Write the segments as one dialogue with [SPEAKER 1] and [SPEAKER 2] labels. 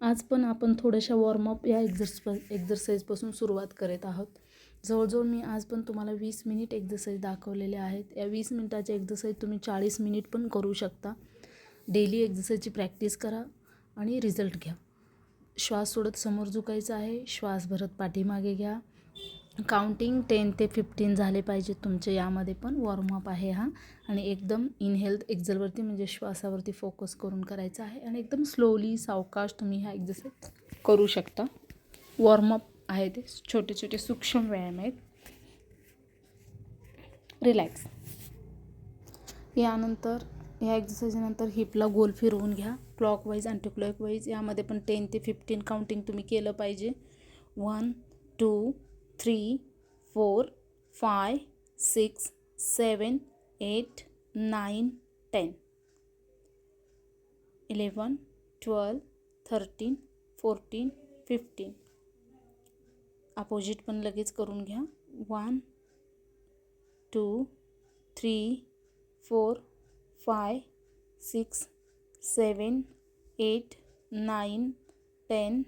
[SPEAKER 1] आज पण आपण थोड्याशा वॉर्मअप या एक्झर्स एक्झरसाईजपासून सुरुवात करत आहोत. जवळजवळ मी आज पण तुम्हाला वीस मिनिट एक्झरसाईज दाखवलेले आहेत. या वीस मिनिटाचे एक्झरसाईज तुम्ही चाळीस मिनिट पण करू शकता. डेली एक्झरसाईजची प्रॅक्टिस करा आणि रिझल्ट घ्या. श्वास सोडत समोर झुकायचा आहे. श्वास भरत पाठीमागे घ्या. काउंटिंग टेन ते फिफ्टीन झाले पाहिजे तुमचे यामध्ये पण. वॉर्मअप आहे हा. आणि एकदम इनहेल्थ एक्झलवरती म्हणजे श्वासावरती फोकस करून करायचा आहे. आणि एकदम स्लोली सावकाश तुम्ही हा एक्झरसाईज करू शकता. वॉर्मअप आहे ते. छोटे छोटे सूक्ष्म व्यायाम आहेत. रिलॅक्स यानंतर या एक्झरसाईजनंतर हिपला गोल फिरवून घ्या. क्लॉकवाईज अँटी क्लॉकवाईज यामध्ये पण टेन ते फिफ्टीन काउंटिंग तुम्ही केलं पाहिजे. One two three four five six seven eight nine ten eleven twelve thirteen fourteen fifteen opposite पण लगेच करून घ्या. One two three four five six seven eight nine ten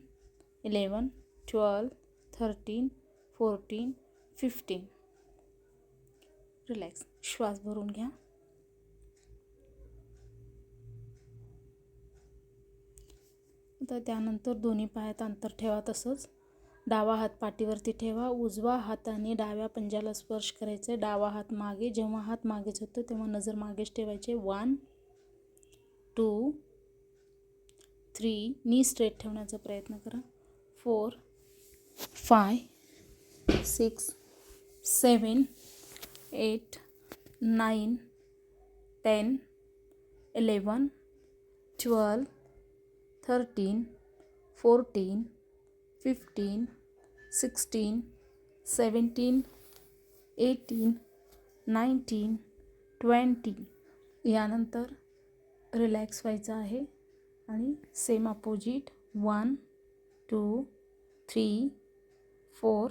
[SPEAKER 1] eleven twelve thirteen fourteen fifteen. Relax श्वास भरून घ्या. तर त्यानंतर दोन्ही पायात अंतर ठेवा तसंच. डावा हात पाठीवरती ठेवा. उजवा हाताने डाव्या पंजाला स्पर्श करायचा डावा हात मागे. जेव्हा हात मागेच होतो तेव्हा नजर मागेच ठेवायचे. One two three knee straight ठेवण्याचा प्रयत्न करा. Four five six seven eight nine ten eleven twelve thirteen fourteen fifteen sixteen seventeen eighteen nineteen twenty. यानंतर रिलॅक्स व्हायचं आहे आणि same opposite one two three four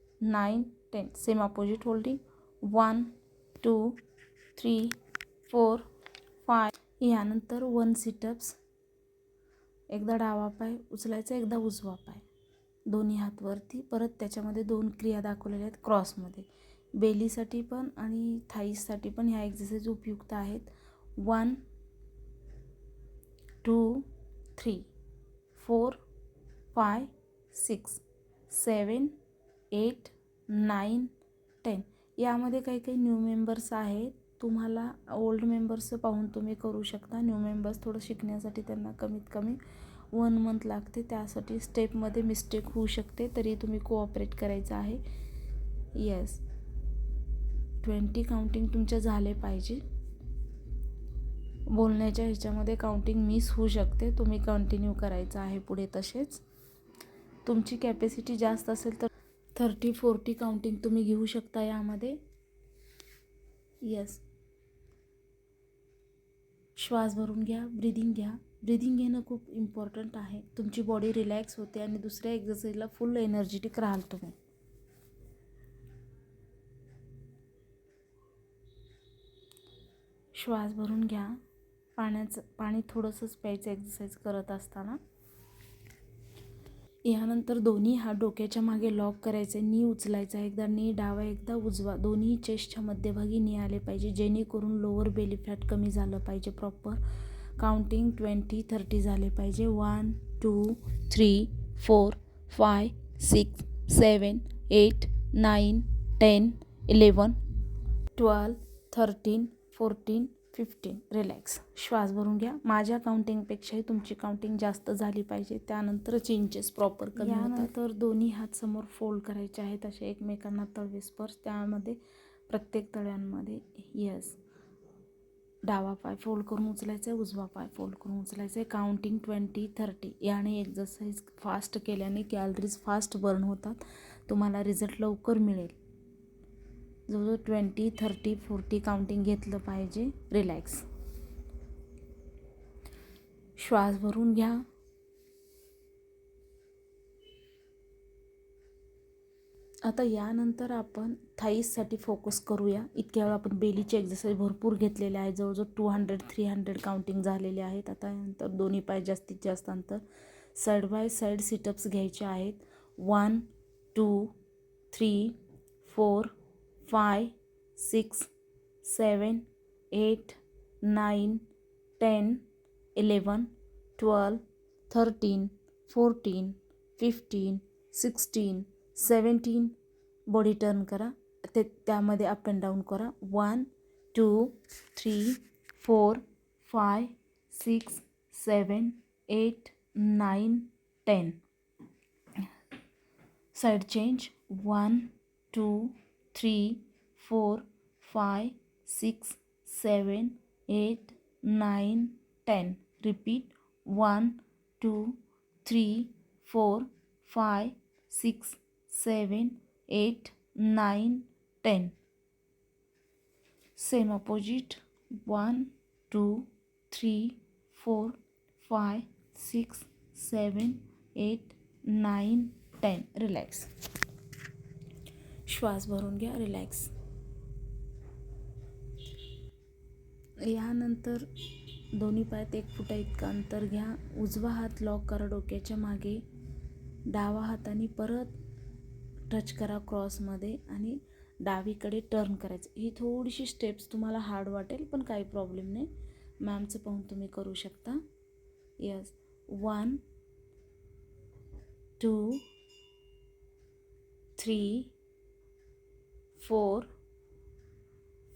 [SPEAKER 1] Nine ten. Same opposite holding one two three four five यानंतर one situps एकदा डावा पाय उचलायचा एकदा उजवा पाय. दोन्ही हातवरती. परत त्याच्यामध्ये दोन क्रिया दाखवलेल्या आहेत क्रॉसमध्ये बेलीसाठी पण आणि थाईजसाठी पण ह्या एक्झरसाईज उपयुक्त आहेत. One two three four five six seven eight nine ten. यामध्ये काही काही न्यू मेंबर्स आहेत. तुम्हाला ओल्ड मेंबर्स पाहून तुम्ही करू शकता. न्यू मेंबर्स थोडं शिकण्यासाठी त्यांना कमीत कमी वन मंथ लागते. त्यासाठी स्टेपमध्ये मिस्टेक होऊ शकते. तरी तुम्ही कोऑपरेट करायचं आहे. येस ट्वेंटी काउंटिंग तुमचे झाले पाहिजे. बोलण्याच्या ह्याच्यामध्ये काउंटिंग मिस होऊ शकते. तुम्ही कंटिन्यू करायचं आहे पुढे तसेच. तुमची कॅपॅसिटी जास्त असेल तर थर्टी फोर्टी काउंटिंग तुम्ही घेऊ शकता यामध्ये. येस श्वास भरून घ्या ब्रिदिंग घ्या. ब्रिदिंग घेणं खूप इम्पॉर्टंट आहे. तुमची बॉडी रिलॅक्स होते आणि दुसऱ्या एक्झरसाईजला फुल एनर्जेटिक राहाल तुम्ही. श्वास भरून घ्या. पाण्याचं पाणी थोडंसंच प्यायचं एक्झरसाईज करत असताना. यानंतर दोन्ही हात डोक्याच्या मागे लॉक करायचे नी उचलायचा एकदा नी डावा एकदा उजवा. दोन्ही चेस्टच्या मध्यभागी नी आले पाहिजे जेणेकरून लोअर बेली फॅट कमी झालं पाहिजे. प्रॉपर काउंटिंग ट्वेंटी थर्टी झाले पाहिजे. One two three four five six seven eight nine ten eleven twelve thirteen fourteen fifteen relax श्वास भरून घ्या. माझ्या काउंटिंगपेक्षाही तुमची काउंटिंग जास्त झाली पाहिजे. त्यानंतर इंचेस प्रॉपर कमी यानंतर दोन्ही हात समोर फोल्ड करायचे आहेत असे एकमेकांना तळवे स्पर्श. त्यामध्ये प्रत्येक तळ्यांमध्ये यस डावा पाय फोल्ड करून उचलायचा आहे उजवा पाय फोल्ड करून उचलायचा आहे काउंटिंग ट्वेंटी थर्टी याने एक्झरसाईज फास्ट केल्याने कॅलरीज फास्ट बर्न होतात. तुम्हाला रिझल्ट लवकर मिळेल. जवळजवळ ट्वेंटी थर्टी फोर्टी काउंटिंग घेतलं पाहिजे. रिलॅक्स श्वास भरून घ्या. आता यानंतर आपण थाईससाठी फोकस करूया. इतक्या वेळ आपण बेलीचे एक्झरसाईज भरपूर घेतलेले आहे. जवळजवळ two hundred three hundred counting झालेले आहेत. आता यानंतर दोन्ही पाय जास्तीत जास्त अंतर साईड बाय साईड सिटअप्स घ्यायचे आहेत. One two three four five six seven eight nine ten eleven twelve thirteen fourteen fifteen sixteen seventeen body turn करा. ते त्यामध्ये अप अँड डाऊन करा. One two three four five six seven eight nine ten side change one two three four five six seven eight nine ten repeat one two three four five six seven eight nine ten same opposite one two three four five six seven eight nine ten relax श्वास भरून घ्या relax यानंतर दोन्ही पायात एक फुटा इतकं अंतर घ्या. उजवा हात लॉक करा डोक्याच्या मागे. डावा हाताने परत टच करा क्रॉसमध्ये आणि डावीकडे टर्न करायचं. ही थोडीशी स्टेप्स तुम्हाला हार्ड वाटेल पण काही प्रॉब्लेम नाही. मॅमचं पाहून तुम्ही करू शकता. Yes one two three four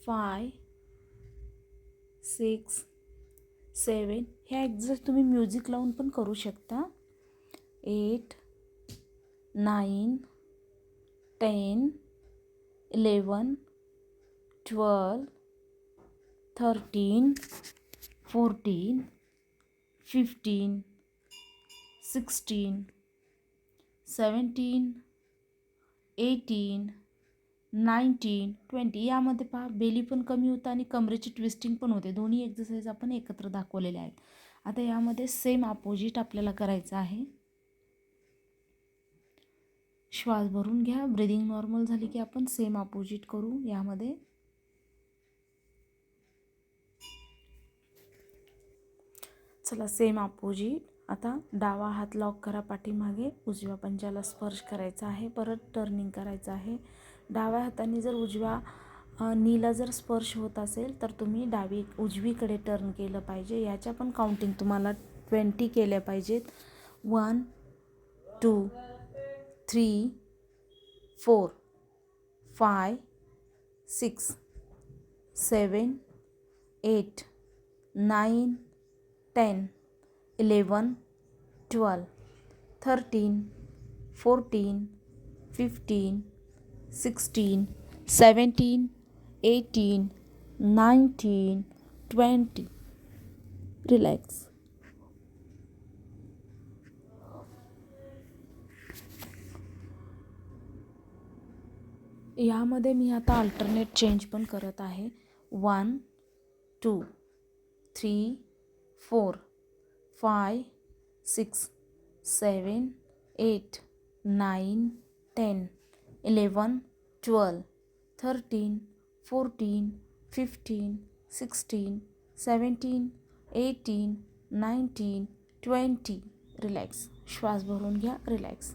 [SPEAKER 1] five six, seven, हे एक्झॅक्ट तुम्ही म्युझिक लावून पण करू शकता. Eight, nine, ten, eleven, twelve, thirteen, fourteen, fifteen, sixteen, seventeen, eighteen nineteen twenty यामध्ये पहा बेली पण कमी होतं आणि कमरेची ट्विस्टिंग पण होते. दोन्ही एक्झरसाईज आपण एकत्र दाखवलेले आहेत. आता यामध्ये सेम अपोजिट आपल्याला करायचं आहे. श्वास भरून घ्या. ब्रिदिंग नॉर्मल झाली की आपण सेम अपोजिट करू. यामध्ये चला सेम अपोजिट आता डावा हात लॉक करा पाठीमागे. उजव्या पंजाला स्पर्श करायचा आहे. परत टर्निंग करायचं आहे. डाव्या हाताने जर उजव्या नीला जर स्पर्श होत असेल तर तुम्ही डावी उजवीकडे टर्न केलं पाहिजे. याच्या पण काउंटिंग तुम्हाला ट्वेंटी केल्या पाहिजेत. One two three four five six seven eight nine ten eleven twelve thirteen fourteen fifteen sixteen seventeen eighteen nineteen twenty relax यामध्ये मी आता अल्टरनेट चेंज पण करत आहे. One two three four five six seven eight nine ten eleven twelve thirteen fourteen fifteen sixteen seventeen eighteen nineteen twenty relax श्वास भरून घ्या relax